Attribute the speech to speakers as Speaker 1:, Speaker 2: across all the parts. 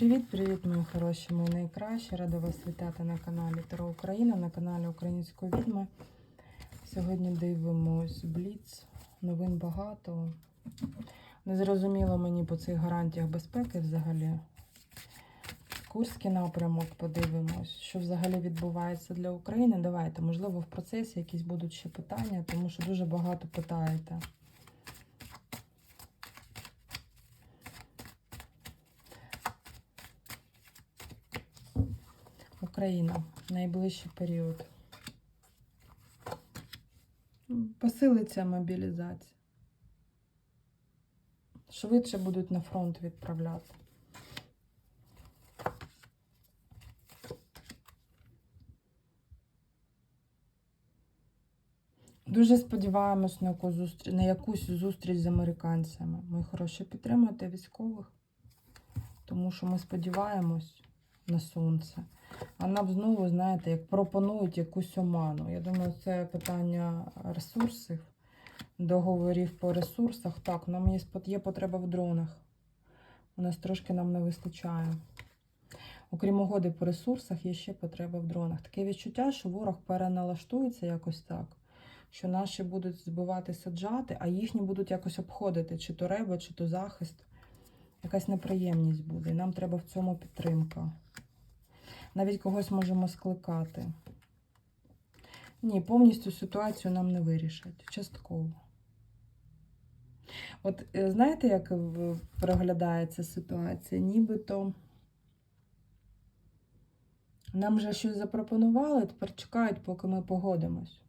Speaker 1: Привіт-привіт, мої хороші, мої найкращі. Рада вас вітати на каналі Таро Україна, на каналі Української відьми. Сьогодні дивимось Бліц. Новин багато. Не зрозуміло мені по цих гарантіях безпеки взагалі. Курський напрямок подивимось, що взагалі відбувається для України. Давайте, можливо, в процесі якісь будуть ще питання, тому що дуже багато питаєте. Україна найближчий період. Посилиться мобілізація. Швидше будуть на фронт відправляти. Дуже сподіваємось на, яку зустріч, на якусь зустріч з американцями. Ми хороше підтримуйте військових, тому що ми сподіваємось на сонце. А нам знову, знаєте, як пропонують якусь оману. Я думаю, це питання ресурсів, договорів по ресурсах. Так, нам є, потреба в дронах. У нас трошки нам не вистачає. Окрім угоди по ресурсах, є ще потреба в дронах. Таке відчуття, що ворог переналаштується якось так, що наші будуть збивати саджати, а їхні будуть якось обходити, чи то реба, чи то захист. Якась неприємність буде. І нам треба в цьому підтримка. Навіть когось можемо скликати. Ні, повністю ситуацію нам не вирішать. Частково. От е, знаєте, як проглядається ситуація? Нібито нам вже щось запропонували, тепер чекають, поки ми погодимось.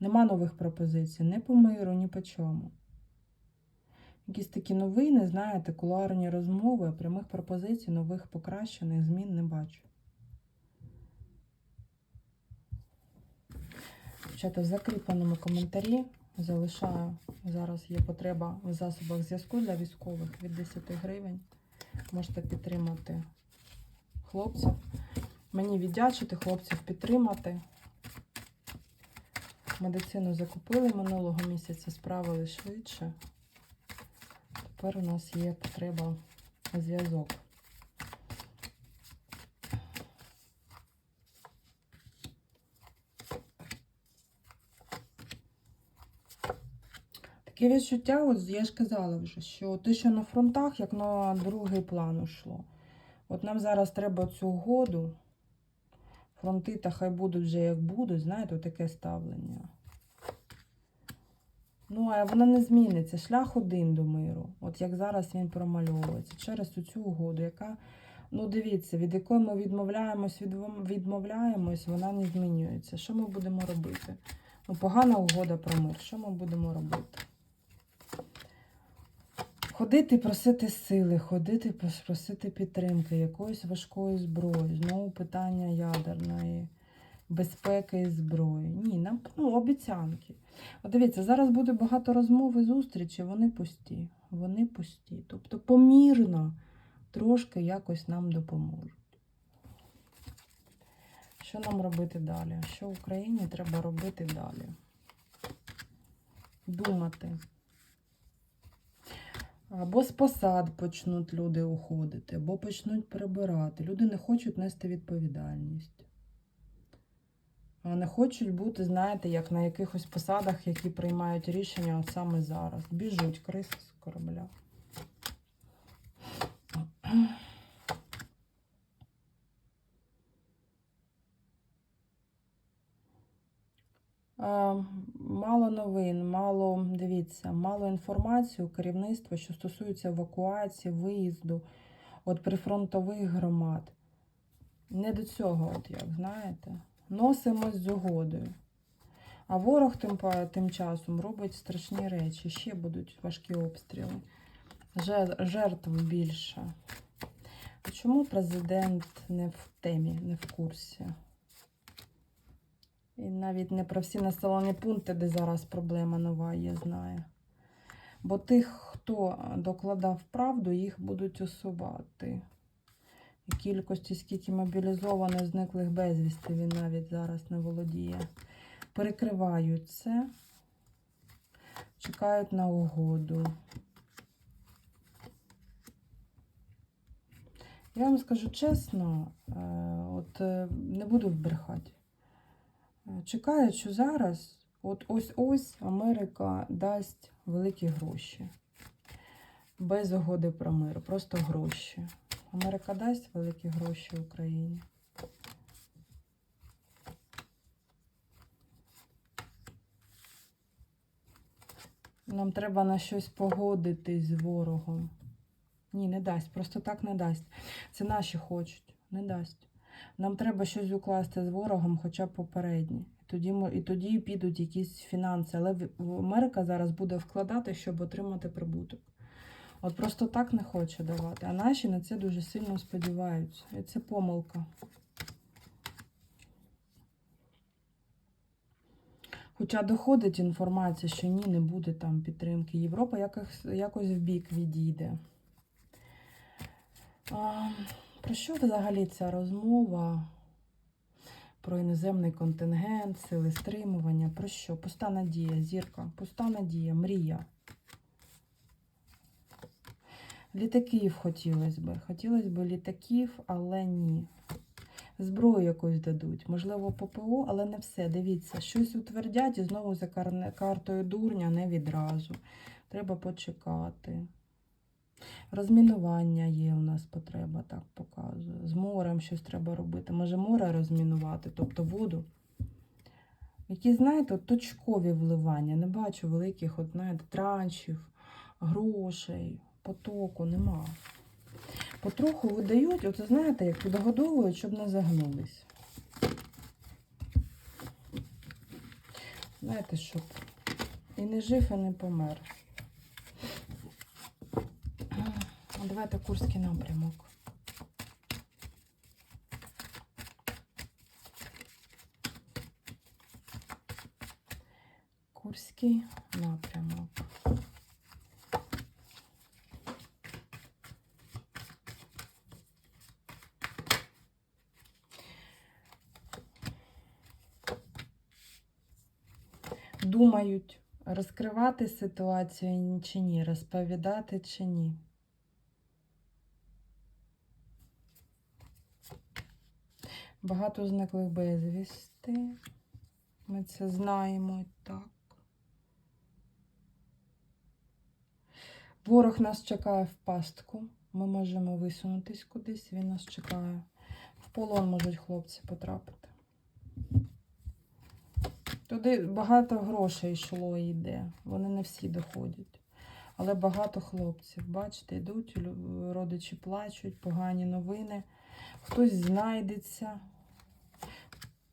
Speaker 1: Нема нових пропозицій ні по миру, ні по чому. Якісь такі новини, знаєте, кулуарні розмови, прямих пропозицій, нових покращених змін не бачу. Дівчата, в закріпленому коментарі залишаю. Зараз є потреба в засобах зв'язку для військових від 10 гривень. Можете підтримати хлопців. Мені віддячити, хлопців підтримати. Медицину закупили минулого місяця, справили швидше. Тепер у нас є потреба зв'язок. Таке відчуття, от я ж казала вже, що те, що на фронтах, як на другий план ушло. От нам зараз треба цю угоду. Фронти та хай будуть вже як будуть, знаєте, таке ставлення. Ну, а вона не зміниться. Шлях один до миру. От як зараз він промальовується через цю угоду, яка, ну дивіться, від якої ми відмовляємось, відмовляємось, вона не змінюється. Що ми будемо робити? Ну, погана угода про мир. Що ми будемо робити? Ходити, просити сили, ходити, просити підтримки, якоїсь важкої зброї, знову питання ядерної безпеки і зброї. Ні, нам ну, обіцянки. От дивіться, зараз буде багато розмов і зустрічей, вони пусті. Вони пусті. Тобто помірно трошки якось нам допоможуть. Що нам робити далі? Що Україні треба робити далі? Думати. Або з посад почнуть люди уходити, або почнуть прибирати. Люди не хочуть нести відповідальність. Не хочуть бути, знаєте, як на якихось посадах, які приймають рішення от саме зараз. Біжуть криси з корабля. Е, Мало новин, мало, дивіться, мало інформації у керівництва, що стосується евакуації, виїзду от прифронтових громад. Не до цього, от як знаєте, носимось з угодою. А ворог тим, тим часом робить страшні речі. Ще будуть важкі обстріли. Жертв більше. А чому президент не в темі, не в курсі? І навіть не про всі населені пункти, де зараз проблема нова є, знає. Бо тих, хто докладав правду, їх будуть усувати. І кількості, скільки мобілізованих, зниклих безвісти, він навіть зараз не володіє. Перекривають це, чекають на угоду. Я вам скажу чесно, е, от е, не буду брехати. Е, Чекаю, що зараз, от ось-ось Америка дасть великі гроші. Без угоди про мир, просто гроші. Америка дасть великі гроші Україні. Нам треба на щось погодитись з ворогом. Ні, не дасть. Просто так не дасть. Це наші хочуть, не дасть. Нам треба щось укласти з ворогом, хоча б попереднє. І тоді, і тоді підуть якісь фінанси. Але Америка зараз буде вкладати, щоб отримати прибуток. От просто так не хоче давати. А наші на це дуже сильно сподіваються. І це помилка. Хоча доходить інформація, що ні, не буде там підтримки. Європа якось, якось в бік відійде. А, про що взагалі ця розмова? Про іноземний контингент, сили стримування. Про що? Пуста надія, зірка, пуста надія, мрія. Літаків хотілося б. Хотілося б літаків, але ні. Зброю якусь дадуть. Можливо, ППО, але не все. Дивіться, щось утвердять і знову за картою дурня не відразу. Треба почекати. Розмінування є у нас потреба, так показує. З морем щось треба робити. Може море розмінувати, тобто воду. Які, знаєте, точкові вливання. Не бачу великих, от, знаєте, траншів, грошей, потоку нема. Потроху видають, от знаєте, як підгодовують, щоб не загнулись. Знаєте, щоб і не жив, і не помер. Давайте Курський напрямок. Курський напрямок. Думають, розкривати ситуацію чи ні, розповідати чи ні. Багато зниклих безвісти. Ми це знаємо і так. Ворог нас чекає в пастку. Ми можемо висунутись кудись, він нас чекає. В полон можуть хлопці потрапити. Туди багато грошей йшло і йде. Вони не всі доходять. Але багато хлопців, бачите, йдуть, родичі плачуть, погані новини. Хтось знайдеться.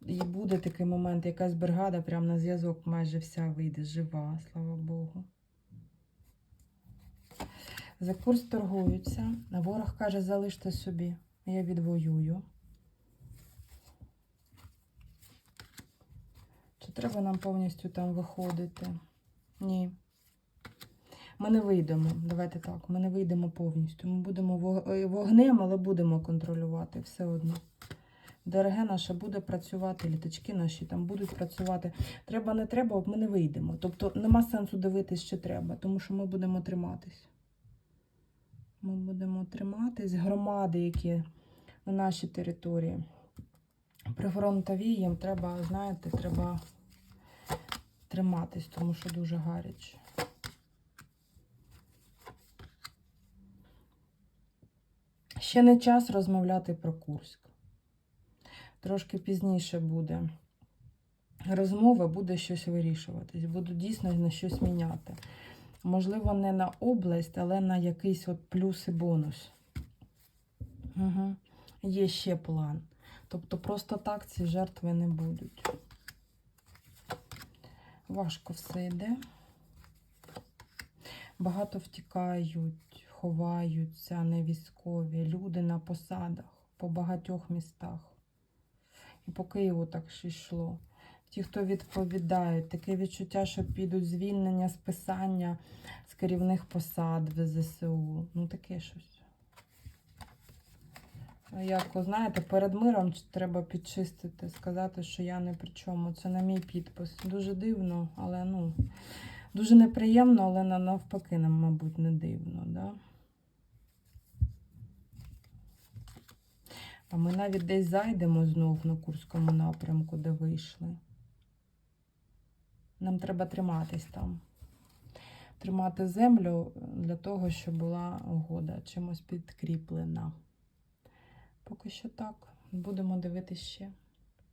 Speaker 1: І буде такий момент, якась бригада прямо на зв'язок майже вся вийде жива, слава Богу. За курс торгуються. Ворог каже, залиште собі, я відвоюю. Чи треба нам повністю там виходити? Ні. Ми не вийдемо. Давайте так, ми не вийдемо повністю. Ми будемо е, вогнем, але будемо контролювати все одно. ДРГ наша буде працювати, літачки наші там будуть працювати. Треба, не треба, ми не вийдемо. Тобто нема сенсу дивитись, чи треба, тому що ми будемо триматись. Ми будемо триматись. Громади, які на нашій території прифронтові, їм треба, знаєте, треба триматись, тому що дуже гаряче. Ще не час розмовляти про Курськ. Трошки пізніше буде розмова, буде щось вирішуватись, буду дійсно на щось міняти. Можливо, не на область, але на якийсь от плюс і бонус. Угу. Є ще план. Тобто просто так ці жертви не будуть. Важко все йде. Багато втікають, ховаються не військові, люди на посадах по багатьох містах. І по Києву так ще йшло. Ті, хто відповідають, таке відчуття, що підуть звільнення, списання з керівних посад в ЗСУ. Ну, таке щось. Як, знаєте, перед миром треба підчистити, сказати, що я не при чому. Це на мій підпис. Дуже дивно, але ну, дуже неприємно, але навпаки, нам, мабуть, не дивно. Да? А ми навіть десь зайдемо знов на Курському напрямку, де вийшли. Нам треба триматись там. Тримати землю для того, щоб була угода чимось підкріплена. Поки що так. Будемо дивитися ще.